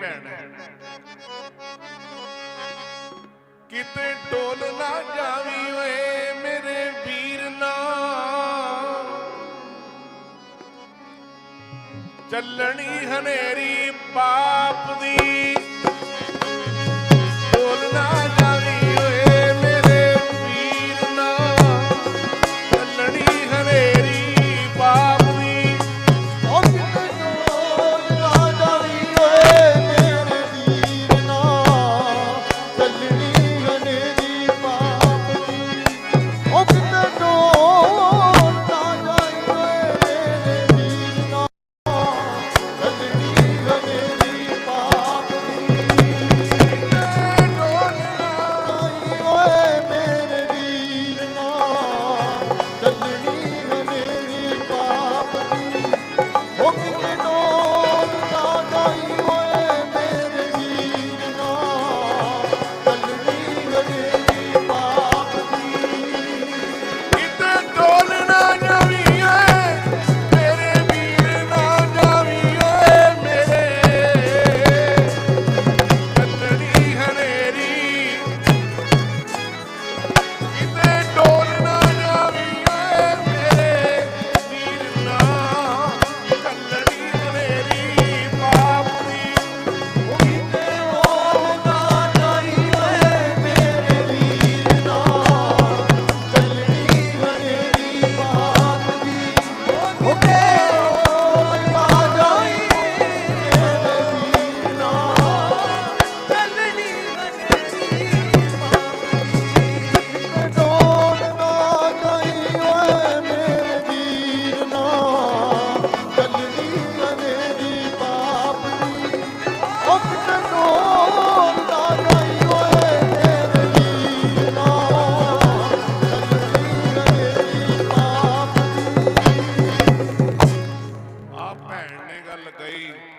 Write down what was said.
ਭੈਣ ਕਿਤੇ ਟੋਲ ਨਾ ਜਾਵੀ ਓਏ ਮੇਰੇ ਵੀਰ ਨਾ ਚੱਲਣੀ ਹਨੇਰੀ ਪਾਪ ਦੀ। three.